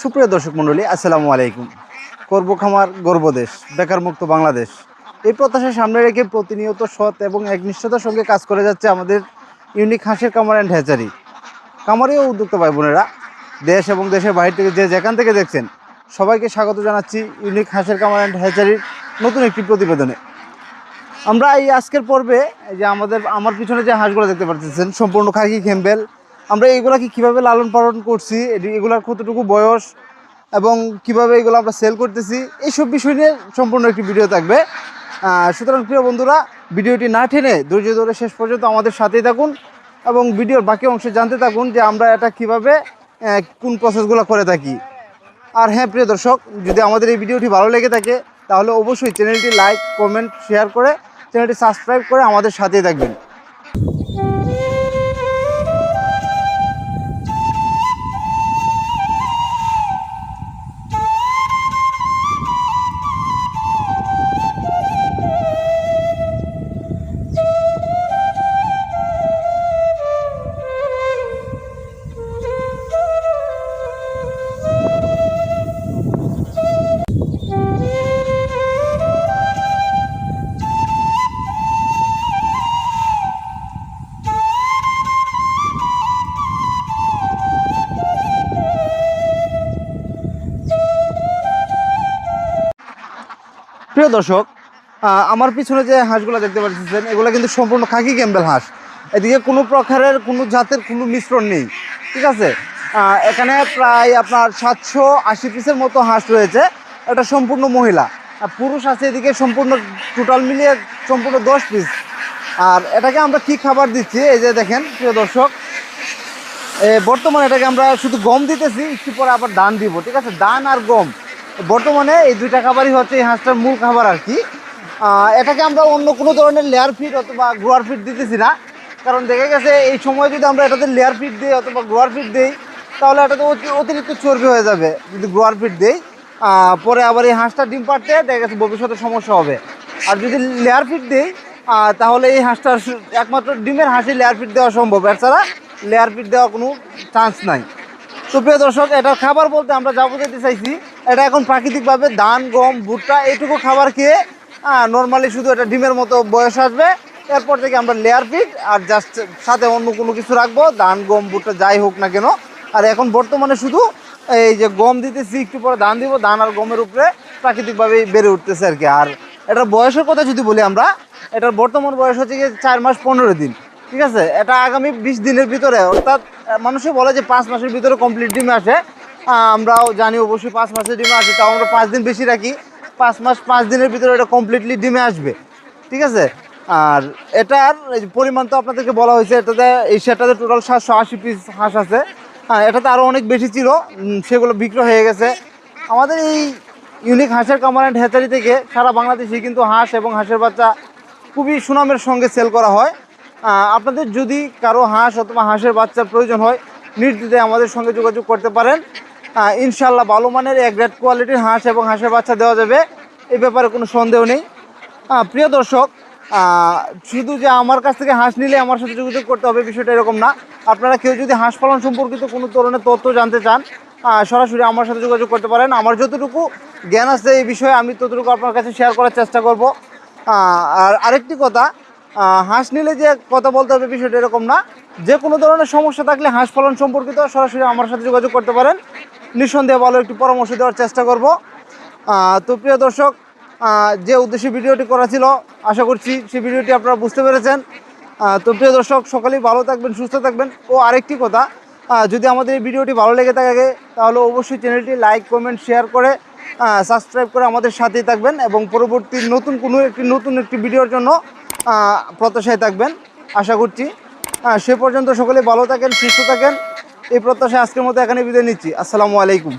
সুপ্রিয় দর্শক মণ্ডলী, আসসালামু আলাইকুম। করব খামার গর্বদেশ বেকার মুক্ত বাংলাদেশ। এই প্রত্যাশা সামনে রেখে প্রতিনিয়ত সৎ এবং একনিষ্ঠতার সঙ্গে কাজ করে যাচ্ছে আমাদের ইউনিক হাঁসের কামার অ্যান্ড হ্যাচারি কামারিও উদ্যোক্তা ভাই বোনেরা, দেশ এবং দেশের বাইরে থেকে যে যেখান থেকে দেখছেন, সবাইকে স্বাগত জানাচ্ছি ইউনিক হাঁসের কামার অ্যান্ড হ্যাচারির নতুন একটি প্রতিবেদনে। আমরা এই আজকের পর্বে যে আমাদের, আমার পিছনে যে হাঁসগুলো দেখতে পাচ্ছেন, সম্পূর্ণ খাকি, খেম্বেল আমরা এইগুলাকে কীভাবে লালন পালন করছি এগুলার কতটুকু বয়স এবং কীভাবে এগুলো আমরা সেল করতেছি, এইসব বিষয় নিয়ে সম্পূর্ণ একটি ভিডিও থাকবে। সুতরাং প্রিয় বন্ধুরা ভিডিওটি না টেনে ধৈর্য ধরে শেষ পর্যন্ত আমাদের সাথেই থাকুন এবং ভিডিওর বাকি অংশে জানতে থাকুন যে আমরা এটা কীভাবে কোন প্রসেসগুলো করে থাকি। আর হ্যাঁ প্রিয় দর্শক, যদি আমাদের এই ভিডিওটি ভালো লেগে থাকে, তাহলে অবশ্যই চ্যানেলটি লাইক কমেন্ট শেয়ার করে চ্যানেলটি সাবস্ক্রাইব করে আমাদের সাথেই থাকবেন। প্রিয় দর্শক আমার পিছনে যে হাঁসগুলো দেখতে পাচ্ছেন, এগুলো কিন্তু সম্পূর্ণ খাকি ক্যাম্বেল হাঁস। এদিকে কোনো প্রকারের, কোনো জাতের কোনো মিশ্রণ নেই, ঠিক আছে? এখানে প্রায় আপনার সাতশো আশি পিসের মতো হাঁস রয়েছে, এটা সম্পূর্ণ মহিলা। পুরুষ আছে এদিকে সম্পূর্ণ টোটাল মিলিয়ে সম্পূর্ণ দশ পিস। আর এটাকে আমরা কি খাবার দিচ্ছি? এই যে দেখেন, প্রিয় দর্শক বর্তমানে এটাকে আমরা শুধু গম দিতেছি, একটু পরে আবার ধান দিব, ঠিক আছে? ধান আর গম। বর্তমানে এই দুইটা খাবারই হচ্ছে এই হাঁসটার মূল খাবার আর কি। এটাকে আমরা অন্য কোনো ধরনের লেয়ার ফিট অথবা গ্রোয়ার ফিট দিতেছি না। কারণ দেখা গেছে এই সময় যদি আমরা এটাতে লেয়ার ফিট দিই অথবা গ্রোয়ার ফিট দিই, তাহলে এটাতে অতি- অতিরিক্ত চর্বি হয়ে যাবে যদি গ্রোয়ার ফিট দিই। পরে আবার এই হাঁসটা ডিম পাড়তে দেখা গেছে ভবিষ্যতে সমস্যা হবে। আর যদি লেয়ার ফিট দিই তাহলে এই হাঁসটার একমাত্র ডিমের হাঁসি লেয়ার ফিট দেওয়া সম্ভব। এছাড়া লেয়ার ফিট দেওয়া কোনো চান্স নাই। তো প্রিয় দর্শক এটা খাবার বলতে আমরা যা বোঝাতে চাইছি এটা এখন প্রাকৃতিকভাবে ধান, গম, ভুট্টা এইটুকু খাবার খেয়ে নর্মালি শুধু এটা ডিমের মতো বয়স আসবে। এরপর থেকে আমরা লেয়ার ফিড আর জাস্ট সাথে অন্য কোনো কিছু রাখব, ধান, গম, ভুট্টা যাই হোক না কেন। আর এখন বর্তমানে শুধু এই যে গম দিতেছি, একটু পরে ধান দিব, ধান আর গমের উপরে প্রাকৃতিকভাবে বেড়ে উঠতেছে আর কি। আর এটার বয়সের কথা যদি বলি আমরা, এটার বর্তমান বয়স হচ্ছে গিয়ে চার মাস পনেরো দিন, ঠিক আছে? এটা আগামী বিশ দিনের ভিতরে, অর্থাৎ মানুষে বলে যে পাঁচ মাসের ভিতরে কমপ্লিট ডিম আসে। আমরাও জানি অবশ্যই পাঁচ মাসের ডিমে আসে তাও আমরা পাঁচ দিন বেশি রাখি। পাঁচ মাস, পাঁচ দিনের ভিতরে এটা কমপ্লিটলি ডিমে আসবে। ঠিক আছে? আর এটার পরিমাণ তো আপনাদেরকে বলা হয়েছে, এটাতে এই সেটাতে টোটাল সাতশো আশি পিস হাঁস আছে। হ্যাঁ এটাতে আরও অনেক বেশি ছিল সেগুলো বিক্রয় হয়ে গেছে। আমাদের এই ইউনিক হাঁসের কামার অ্যান্ড হ্যাচারি থেকে সারা বাংলাদেশে কিন্তু হাঁস এবং হাঁসের বাচ্চা খুবই সুনামের সঙ্গে সেল করা হয়। আপনাদের যদি কারও হাঁস অথবা হাঁসের বাচ্চার প্রয়োজন হয় নির্দ্বিধে আমাদের সঙ্গে যোগাযোগ করতে পারেন। ইনশাল্লাহ ভালো মানের এক গ্রেড কোয়ালিটির হাঁস এবং হাঁসের বাচ্চা দেওয়া যাবে। এই ব্যাপারে কোনো সন্দেহ নেই। প্রিয় দর্শক শুধু যে আমার কাছ থেকে হাঁস নিলে আমার সাথে যোগাযোগ করতে হবে বিষয়টা এরকম না। আপনারা কেউ যদি হাঁস পালন সম্পর্কিত কোনো ধরনের তথ্য জানতে চান সরাসরি আমার সাথে যোগাযোগ করতে পারেন। আমার যতটুকু জ্ঞান আছে এই বিষয়ে আমি ততটুকু আপনার কাছে শেয়ার করার চেষ্টা করব। আর আরেকটি কথা হাঁস নিলে যে কথা বলতে হবে বিষয়টা এরকম না। যে কোনো ধরনের সমস্যা থাকলে হাঁস পালন সম্পর্কিত সরাসরি আমার সাথে যোগাযোগ করতে পারেন। নিঃসন্দেহে ভালো একটি পরামর্শ দেওয়ার চেষ্টা করব। তো প্রিয় দর্শক যে উদ্দেশ্যে ভিডিওটি করা ছিল, আশা করছি সেই ভিডিওটি আপনারা বুঝতে পেরেছেন। তো প্রিয় দর্শক, সকালেই ভালো থাকবেন, সুস্থ থাকবেন। ও আরেকটি কথা যদি আমাদের এই ভিডিওটি ভালো লেগে থাকে, তাহলে অবশ্যই চ্যানেলটি লাইক, কমেন্ট, শেয়ার করে সাবস্ক্রাইব করে আমাদের সাথেই থাকবেন এবং পরবর্তী নতুন কোনো একটি, নতুন একটি ভিডিওর জন্য প্রত্যাশায় থাকবেন। আশা করছি সে পর্যন্ত সকলে ভালো থাকেন, সুস্থ থাকেন। এই প্রত্যাশায় আজকের মতো এখানে বিদায় নিচ্ছি। আসসালামু আলাইকুম।